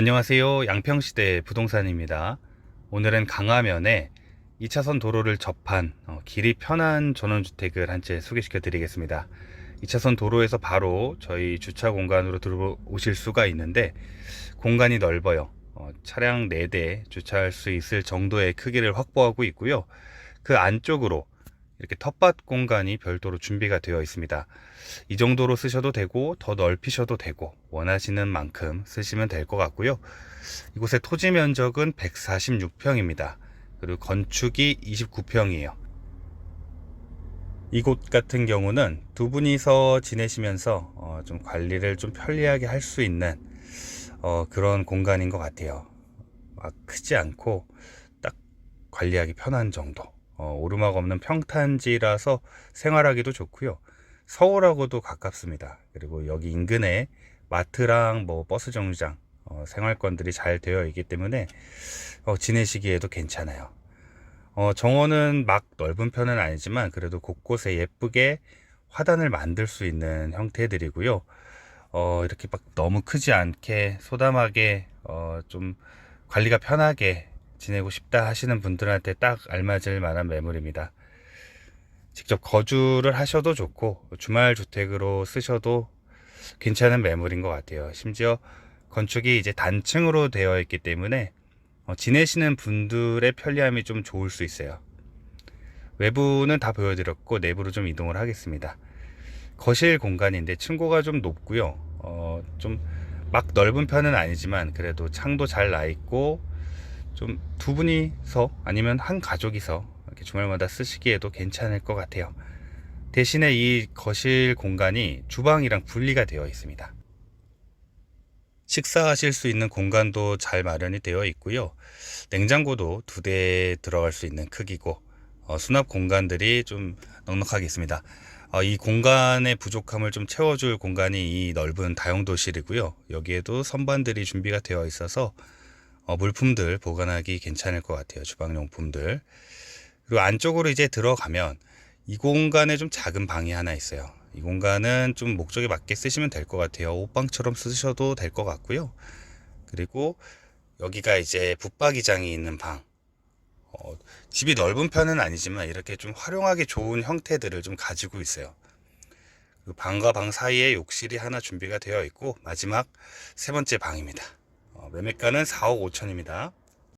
안녕하세요. 양평시대 부동산입니다. 오늘은 강화면에 2차선 도로를 접한 어, 길이 편한 전원주택을 한 채 소개시켜 드리겠습니다. 2차선 도로에서 바로 저희 주차 공간으로 들어오실 수가 있는데 공간이 넓어요. 어, 차량 4대 주차할 수 있을 정도의 크기를 확보하고 있고요. 그 안쪽으로 이렇게 텃밭 공간이 별도로 준비가 되어 있습니다. 이 정도로 쓰셔도 되고 더 넓히셔도 되고 원하시는 만큼 쓰시면 될 것 같고요. 이곳의 토지 면적은 146평입니다. 그리고 건축이 29평이에요. 이곳 같은 경우는 두 분이서 지내시면서 어, 좀 관리를 좀 편리하게 할 수 있는 어, 그런 공간인 것 같아요. 막 크지 않고 딱 관리하기 편한 정도. 어, 오르막 없는 평탄지라서 생활하기도 좋고요. 서울하고도 가깝습니다. 그리고 여기 인근에 마트랑 뭐 버스 정류장, 어, 생활권들이 잘 되어 있기 때문에 어, 지내시기에도 괜찮아요. 어, 정원은 막 넓은 편은 아니지만 그래도 곳곳에 예쁘게 화단을 만들 수 있는 형태들이고요. 어, 이렇게 막 너무 크지 않게 소담하게 어, 좀 관리가 편하게 지내고 싶다 하시는 분들한테 딱 알맞을 만한 매물입니다. 직접 거주를 하셔도 좋고 주말 주택으로 쓰셔도 괜찮은 매물인 것 같아요. 심지어 건축이 이제 단층으로 되어 있기 때문에 어, 지내시는 분들의 편리함이 좀 좋을 수 있어요. 외부는 다 보여드렸고 내부로 좀 이동을 하겠습니다. 거실 공간인데 층고가 좀 높고요. 어, 좀 막 넓은 편은 아니지만 그래도 창도 잘 나 있고 좀 두 분이서 아니면 한 가족이서 이렇게 주말마다 쓰시기에도 괜찮을 것 같아요. 대신에 이 거실 공간이 주방이랑 분리가 되어 있습니다. 식사하실 수 있는 공간도 잘 마련이 되어 있고요. 냉장고도 두 대 들어갈 수 있는 크기고 어, 수납 공간들이 좀 넉넉하게 있습니다. 어, 이 공간의 부족함을 좀 채워줄 공간이 이 넓은 다용도실이고요. 여기에도 선반들이 준비가 되어 있어서 어, 물품들 보관하기 괜찮을 것 같아요. 주방용품들. 그리고 안쪽으로 이제 들어가면 이 공간에 좀 작은 방이 하나 있어요. 이 공간은 좀 목적에 맞게 쓰시면 될 것 같아요. 옷방처럼 쓰셔도 될 것 같고요. 그리고 여기가 이제 붙박이장이 있는 방. 어, 집이 넓은 편은 아니지만 이렇게 좀 활용하기 좋은 형태들을 좀 가지고 있어요. 그 방과 방 사이에 욕실이 하나 준비가 되어 있고 마지막 세 번째 방입니다. 어, 매매가는 4억 5천입니다.